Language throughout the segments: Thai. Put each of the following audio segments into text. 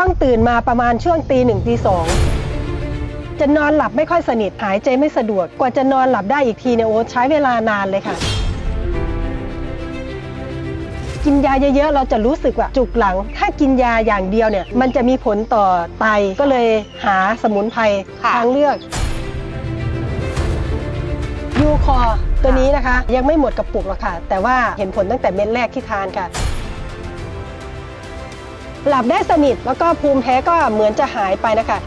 ต้องตื่นมาประมาณช่วงตีหนึ่งตีสองจะนอนหลับไม่ค่อยสนิทหายใจไม่สะดวกกว่าจะนอนหลับได้อีกทีเนี่ยโอ้ใช้เวลานานเลยค่ะ กินยาเยอะๆ เราจะรู้สึกว่าจุกหลัง ถ้ากินยาอย่างเดียวเนี่ย มันจะมีผลต่อไตก็เลยหาสมุนไพรค่ะ ทางเลือกยูคอตัวนี้นะคะ ยังไม่หมดกระปุกหรอกค่ะ แต่ว่าเห็นผลตั้งแต่เม็ดแรกที่ทานค่ะ หลับได้สนิทแล้วก็ภูมิแพ้ก็เหมือนจะหายไปนะคะ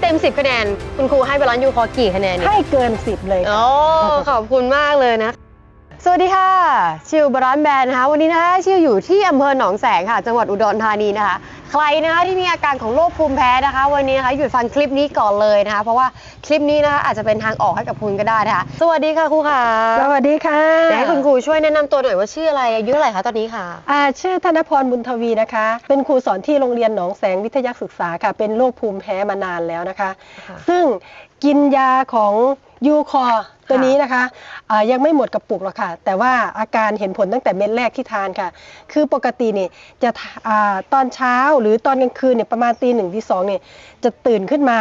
เต็ม 10 คะแนน คุณครูให้บาลานซ์ยูคอกี่คะแนนเนี่ยให้เกินสิบเลยค่ะ โอ้ขอบคุณมากเลยนะ สวัสดีค่ะ ชิวบาลานซ์แบรนด์นะคะวันนี้นะคะชิวอยู่ที่อำเภอหนองแสงค่ะ จังหวัดอุดรธานีนะคะ ใครนะคะที่มีอาการของโรคภูมิแพ้นะคะ วันนี้นะคะหยุดฟังคลิปนี้ก่อนเลยนะคะ เพราะว่าคลิปนี้นะคะอาจจะเป็นทางออกให้กับคุณก็ได้นะคะสวัสดีค่ะครูค่ะสวัสดีค่ะเดี๋ยวให้คุณครูช่วยแนะนำตัวหน่อยว่าชื่ออะไรอายุเท่าไหร่คะตอนนี้ค่ะ อ่าชื่อธนพรบุญทวีนะคะ เป็นครูสอนที่โรงเรียนหนองแสงวิทยาศึกษาค่ะ เป็นโรคภูมิแพ้มานานแล้วนะคะ ค่ะ ซึ่งกินยาของ ยูคอตัวนี้นะคะอ่ายังไม่หมดกระปุกหรอกค่ะ แต่ว่าอาการเห็นผลตั้งแต่เม็ดแรกที่ทานค่ะ คือปกตินี่จะทาอ่าตอนเช้าหรือตอนกลางคืนเนี่ยประมาณตีหนึ่งตีสองเนี่ยจะตื่นขึ้นมา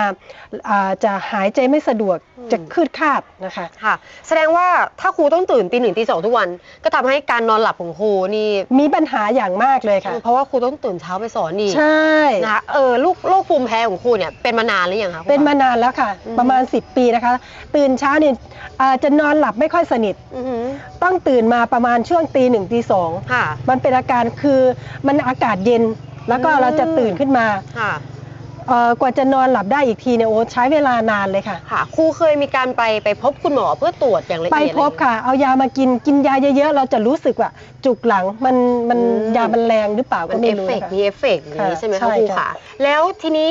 อ่าจะหายใจไม่สะดวกอืมจะคืดคาดนะคะค่ะ แสดงว่าถ้าครูต้องตื่นตีหนึ่งตีสองทุกวัน ก็ทำให้การนอนหลับของครูนี่มีปัญหาอย่างมากเลยค่ะ เพราะว่าครูต้องตื่นเช้าไปสอนนี่ใช่นะคะเออลูกโรคภูมิแพ้ของครูเนี่ยเป็นมานานหรือยังคะครูเป็นมานานแล้วค่ะอืมประมาณ 10 ปีนะคะ ตื่นเช้าเนี่ยอ่าจะนอนหลับไม่ค่อยสนิท อือหือ ต้องตื่นมาประมาณช่วงตีหนึ่งตีสองค่ะ มันเป็นอาการคือมันอากาศเย็น แล้วก็อืม เราจะตื่นขึ้นมาค่ะ เอ่อกว่าจะนอนหลับได้อีกทีเนี่ยโอ้ใช้เวลานานเลยค่ะ ค่ะ ครูเคยมีการไปไปพบคุณหมอเพื่อตรวจอย่างละไปเอียดพบค่ะ เอายามากินกินยาเยอะๆ เราจะรู้สึกว่าจุกหลังมันมันอืม ยามันแรงหรือเปล่ามัก็นไม่เอฟรู้เฟกนะคะต์มีเอฟเฟกต์อย่างนี้ค่ะใช่ไหมใช่คะครูค่ะ ค่ะ แล้วทีนี้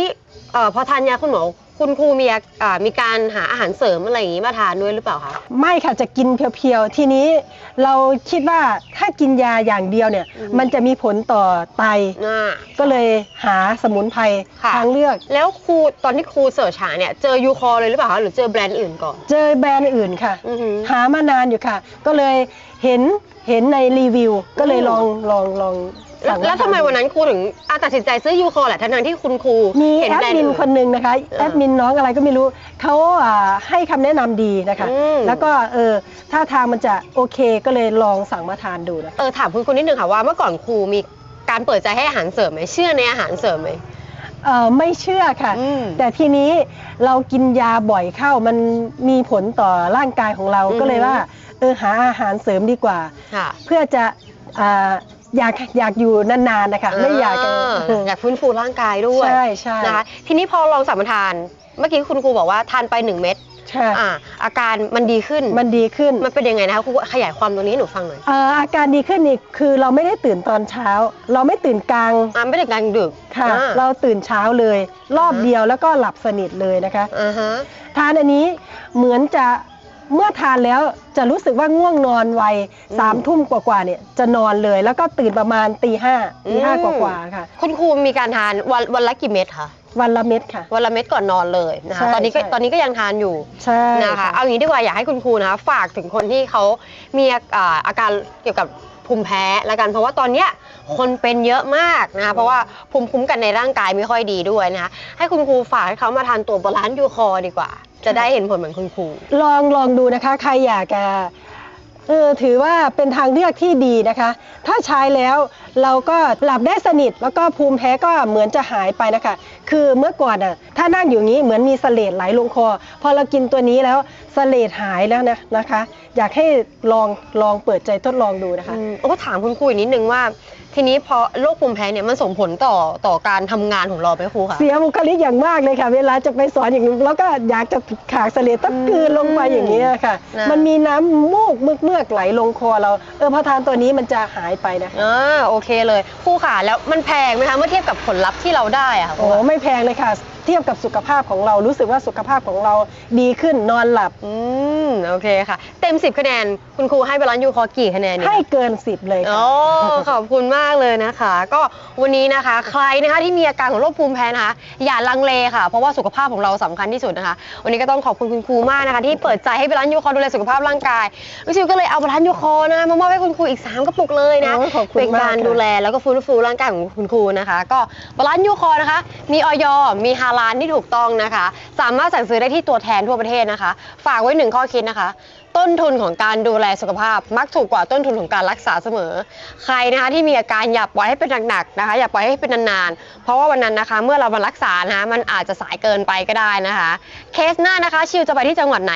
เอ่อพอทานยาคุณหมอ คุณครูมีอาอ่ามีการหาอาหารเสริมอะไรอย่างนี้มาทานด้วยหรือเปล่าคะ ไม่ค่ะจะกินเพียวๆ ทีนี้เราคิดว่าถ้ากินยาอย่างเดียวเนี่ย อืม มันจะมีผลต่อไต อ่า ก็เลยหาสมุนไพรค่ะ ทางเลือก แล้วครูตอนที่ครูเสิร์ชหาเนี่ยเจอยูคอเลยหรือเปล่าคะหรือเจอแบรนด์อื่นก่อน เจอแบรนด์อื่นค่ะ อือหือ หามานานอยู่ค่ะ ก็เลยเห็นเห็นในรีวิว ก็เลยอืม ลองลองลอง แล้วสั่งแล้วทำไมวันนั้นครูถึงอะตัดสินใจซื้อยูคอแหละทั้งๆที่คุณครูมีเห็นแอดแบรนด์มินอื่นคนหนึ่งนะคะเออแอดมินน้องอะไรก็ไม่รู้เขาอ่าให้คำแนะนำดีนะคะ อืม แล้วก็เออถ้าทางมันจะโอเคก็เลยลองสั่งมาทานดูนะเออถามคุณครูนิดนึงค่ะว่าเมื่อก่อนครูมีการเปิดใจให้อาหารเสริมไหมเชื่อในอาหารเสริมไหมเออไม่เชื่อค่ะ อืม แต่ทีนี้เรากินยาบ่อยเข้ามันมีผลต่อร่างกายของเราอืมก็เลยว่าเออหาอาหารเสริมดีกว่า ค่ะ เพื่อจะอ่า อยากอยากอยู่นานๆนะคะไม่อยากจะ อยากฟื้นฟูร่างกายด้วยใช่ใช่ นะคะทีนี้พอลองสั่งมาทาน เมื่อกี้คุณครูบอกว่าทานไป 1 เม็ดใช่อ่าอาการมันดีขึ้นมันดีขึ้นมันเป็นยังไงนะคะครูขยายความตรงนี้ให้หนูฟังหน่อยเอ่ออาการดีขึ้นนี่คือเราไม่ได้ตื่นตอนเช้า เราไม่ตื่นกลางอ่าไม่ได้กลางดึกค่ะ อ่าเราตื่นเช้าเลย รอบอ่าฮะเดียวแล้วก็หลับสนิทเลยนะคะ อ่าฮะ ทานอันนี้เหมือนจะ เมื่อทานแล้วจะรู้สึกว่าง่วงนอนไวสามทุ่มกว่าๆเนี่ยจะนอนเลย แล้วก็ตื่นประมาณตีห้าตีห้ากว่าๆค่ะ คุณครูมีการทานวันวันละกี่เม็ดคะวันละเม็ดค่ะ วันละเม็ดก่อนนอนเลยนะคะใช่ตอนนี้ก็ใช่ตอนนี้ก็ยังทานอยู่ใช่นะคะ เอาอย่างนี้ดีกว่าอยากให้คุณครูนะคะฝากถึงคนที่เขามีอาอ่าอาการเกี่ยวกับภูมิแพ้ละกันเพราะว่าตอนเนี้ยคนเป็นเยอะมากนะคะเพราะว่าภูมิคุ้มกันในร่างกายไม่ค่อยดีด้วยนะคะให้คุณครูฝากให้เขามาทานตัวบาลานซ์ยูคอดีกว่า จะได้เห็นผลเหมือนคุณครู ลองลองดูนะคะใครอยากจะเออถือว่าเป็นทางเลือกที่ดีนะคะ ถ้าใช้แล้วเราก็หลับได้สนิทแล้วก็ภูมิแพ้ก็เหมือนจะหายไปนะคะ คือเมื่อก่อนอะถ้านั่งอยู่งี้เหมือนมีเสลดไหลลงคอ พอเรากินตัวนี้แล้วเสลดหายแล้วนะนะคะ อยากให้ลองลองเปิดใจทดลองดูนะคะ อืม โอ้ถามคุณครูอีกนิดนึงว่า ทีนี้พอโรคภูมิแพ้เนี่ยมันส่งผลต่อต่อการทำงานของเราไหมครูคะ เสียบุคลิกอย่างมากเลยค่ะ เวลาจะไปสอนอย่างนี้แล้วก็อยากจะขากเสลดต้องกลืนลงไปอย่างนี้ยค่ะ นะ มันมีน้ำมูกเมือกเมือกๆไหลลงคอเราเออพอทานตัวนี้มันจะหายไปนะคะอ่าโอเคเลยครูค่ะแล้วมันแพงไหมคะเมื่อเทียบกับผลลัพธ์ที่เราได้อะค่ะครูโอ้คะ ไม่แพงเลยค่ะ เทียบกับสุขภาพของเรารู้สึกว่าสุขภาพของเราดีขึ้นนอนหลับ อืม โอเคค่ะ เต็ม 10 คะแนน คุณครูให้บาลานซ์ยูคอร์กี่คะแนนเนี่ยให้เกิน 10เลยค่ะ โอ้ขอบคุณมากเลยนะคะ ก็วันนี้นะคะ ใครนะคะที่มีอาการของโรคภูมิแพ้นะคะ อย่าลังเลค่ะ เพราะว่าสุขภาพของเราสำคัญที่สุดนะคะ วันนี้ก็ต้องขอบคุณคุณครูมากนะคะ ที่เปิดใจให้บาลานซ์ยูคอร์ดูแลสุขภาพร่างกายลูกชิวก็เลยเอาบาลานซ์ยูคอร์นะมามอบให้คุณครูอีก 3 กระปุกเลยนะโอ้ยขอบคุณเป็นการมากค่ะดูแลแล้วก็ฟื้นฟูร่างกายของคุณครูนะคะ ก็บาลานซ์ยูคอร์นะคะ มีออยมีฮาลานที่ถูกต้องนะคะ สามารถสั่งซื้อได้ที่ตัวแทนทั่วประเทศนะคะ ฝากไว้หนึ่งข้อคิดนะคะ ต้นทุนของการดูแลสุขภาพมักถูกกว่าต้นทุนของการรักษาเสมอ ใครนะคะที่มีอาการอย่าปล่อยให้เป็นหนักๆนะคะอย่าปล่อยให้เป็นนานๆ เพราะว่าวันนั้นนะคะ เมื่อเรามารักษานะคะมันอาจจะสายเกินไปก็ได้นะคะ เคสหน้านะคะชิวจะไปที่จังหวัดไหน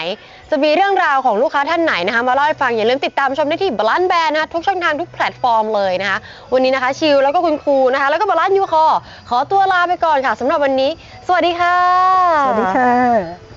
จะมีเรื่องราวของลูกค้าท่านไหนนะคะมาเล่าให้ฟังอย่าลืมติดตามชมได้ที่บลานแบนนะคะทุกช่องทางทุกแพลตฟอร์มเลยนะคะ วันนี้นะคะชิวแล้วก็คุณครูนะคะ แล้วก็บลานยูคอขอตัวลาไปก่อนค่ะสำหรับวันนี้ สวัสดีค่ะ สวัสดีค่ะ